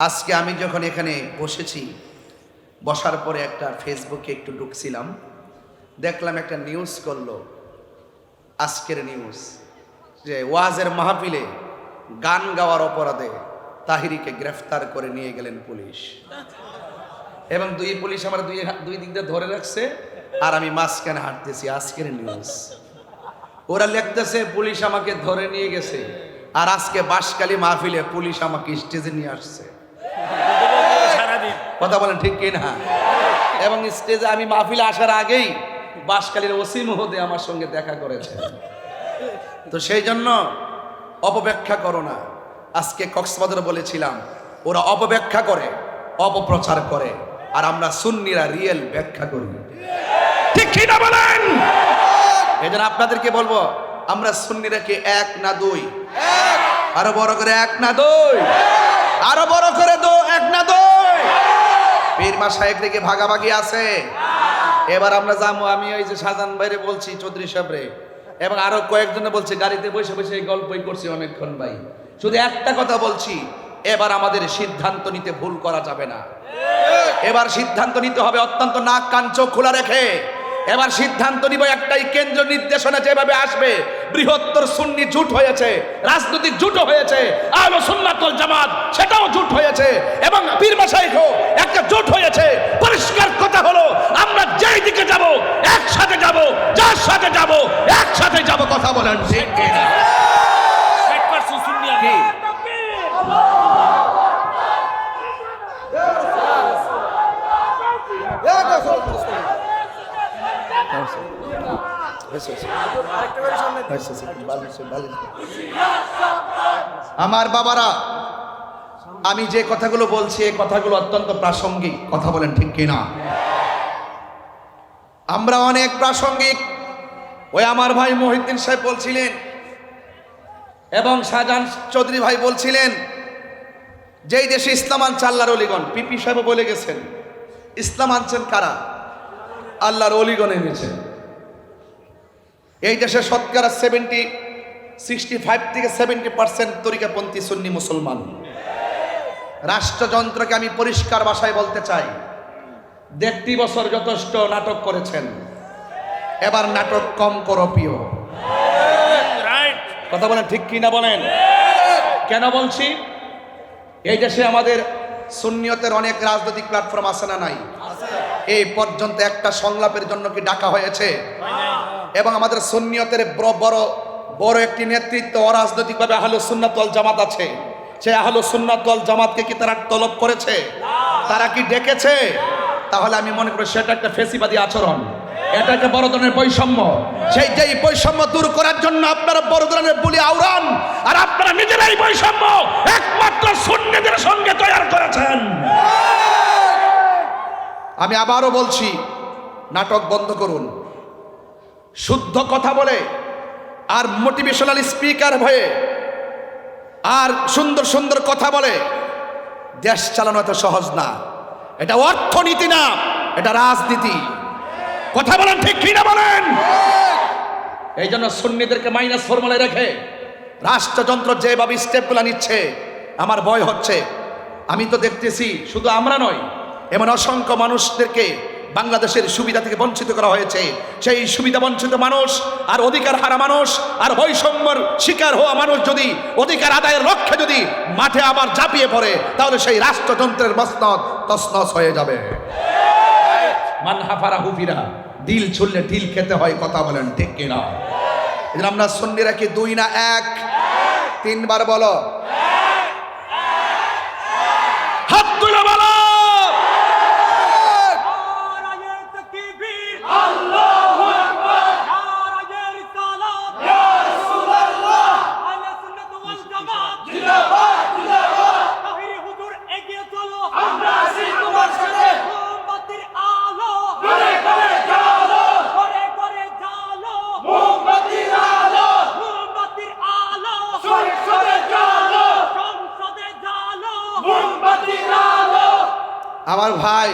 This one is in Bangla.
আজকে আমি যখন এখানে বসেছি, বসার পরে একটা ফেসবুকে একটু ঢুকছিলাম, দেখলাম একটা নিউজ করল, আজকের নিউজ যে ওয়াজের মাহফিলে গান গাওয়ার অপরাধে তাহিরিকে গ্রেফতার করে নিয়ে গেলেন পুলিশ। এবং দুই পুলিশ আমার দুই দুই দিক দিয়ে ধরে রাখছে, আর আমি মাঝখানে হাঁটতেছি, আজকের নিউজ ওরা লিখতেছে, পুলিশ আমাকে ধরে নিয়ে গেছে, আর আজকে বাসকালী মাহফিলে পুলিশ আমাকে স্টেজে নিয়ে আসছে। কথা বলেন ঠিক কি না এবং স্টেজে আমি মাহফিলে আসার আগেই বাসকালীর ওসি মহোদে আমার সঙ্গে দেখা করেছে। তো সেই জন্য অপব্যাখ্যা করো না। আজকে কক্সবাজার বলেছিলাম, ওরা অপব্যাখ্যা করে, অপপ্রচার করে, আর আমরা সুন্নিরা রিয়েল ব্যাখ্যা করি। ঠিক কি না বলেন? এই জন্য আপনাদেরকে বলব, আমরা সুন্নিরা কি এক না দুই? আরও বড় করে এক না দুই? আরও বড় করে দো, এক না দুই? পীর মা সাহেব থেকে ভাগাভাগি আছে। এবার আমরা যাব, আমি ওই যে সাজান বাইরে বলছি, চৌধুরী সাহেবরে। এবং আরও কয়েকজনে বলছে, গাড়িতে বসে বসে গল্পই করছি অনেকক্ষণ ভাই। শুধু একটা কথা বলছি, এবার আমাদের সিদ্ধান্ত নিতে ভুল করা যাবে না। এবার সিদ্ধান্ত নিতে হবে অত্যন্ত নাক কান চোখ খোলা রেখে। এবার সিদ্ধান্ত নিব একটাই কেন্দ্র নির্দেশনা যেভাবে আসবে, বৃহত্তর সুন্নি জুট হয়েছে, রাজনৈতিক জুটও হয়েছে আলো সুন্নাতল জামাত, সেটাও জুট হয়েছে। এবং পীর মাসাইখও একটা জুট হয়েছে পরিষ্কার কথা হলো আমরা যেই দিকে যাব একসাথে যাব যার সাথে যাব একসাথে যাব কথা বলেন ঠিক কিনা? আমার বাবারা আমি যে কথাগুলো বলছি এই কথাগুলো অত্যন্ত প্রাসঙ্গিক। কথা বলেন ঠিক কিনা? আমরা অনেক প্রাসঙ্গিক। ওই আমার ভাই মহিউদ্দিন সাহেব বলছিলেন এবং শাহজাহান চৌধুরী ভাই বলছিলেন, যেই দেশে ইসলাম আনছে আল্লাহর অলিগণ, পিপি সাহেব বলে গেছেন, ইসলাম আনছেন কারা? আল্লাহর অলিগণ এনেছেন। এই দেশে শতকরা সেভেন্টি সিক্সটি ফাইভ থেকে সেভেন্টি পার্সেন্ট তরিকাপন্থী সুন্নি মুসলমান। রাষ্ট্রযন্ত্রকে আমি পরিষ্কার ভাষায় বলতে চাই, দেড়টি বছর যথেষ্ট নাটক করেছেন। এবার নাটক কম করো প্রিয়। রাইট কথা বলেন ঠিক কি না বলেন? কেন বলছি? এই দেশে আমাদের সুন্নিয়তের অনেক রাজনৈতিক প্ল্যাটফর্ম আছে না নাই? এই পর্যন্ত একটা সংলাপের জন্য কি ডাকা হয়েছে? এবং আমাদের সুন্নিয়তের বড় বড় বড় একটি নেতৃত্ব অরাজনৈতিকভাবে আহলো সুন্নাতল জামাত আছে। সেই আহলো সুন্নাতল জামাতকে কি তারা তলব করেছে? তারা কি ডেকেছে? তাহলে আমি মনে করি সেটা একটা ফেসিবাদী আচরণ। এটা একটা বড় ধরনের বৈষম্য। সেই যেই বৈষম্য দূর করার জন্য আপনারা বড় ধরনের বলি আওরান আর আপনারা নিজেরাই বৈষম্য একমাত্র সুন্নিদের সঙ্গে তৈরি করেছেন। আমি আবারও বলছি, নাটক বন্ধ করুন। শুদ্ধ কথা বলে, আর মোটিভেশনাল স্পিকার হয়ে, আর সুন্দর সুন্দর কথা বলে, দেশ চালানো এত সহজ না। এটা অর্থনীতি না, এটা রাজনীতি। কথা বলেন ঠিক কিনা বলেন? এই জন্য সুন্নিদেরকে মাইনাস ফর্মুলায় রেখে রাষ্ট্রযন্ত্র যেভাবে স্টেপগুলো নিচ্ছে আমার ভয় হচ্ছে। আমি তো দেখতেছি শুধু আমরা নয় এমন অসংখ্য মানুষদেরকে বাংলাদেশের সুবিধা থেকে বঞ্চিত করা হয়েছে। সেই সুবিধা বঞ্চিত মানুষ আর অধিকার হারা মানুষ আর বৈষম্যর শিকার হওয়া মানুষ যদি অধিকার আদায়ের লক্ষ্যে যদি মাঠে আবার ঝাঁপিয়ে পড়ে তাহলে সেই রাষ্ট্রযন্ত্রের মসনদ তসনস হয়ে যাবে। মানহাফারা হুফিরা দিল ছুললে ঢিল খেতে হয়, কথা বলেন ঠিক কিনা? এদের আমরা সন্নিরা কি দুই না এক? তিনবার বলো। হাত তুলে বলো। আমার ভাই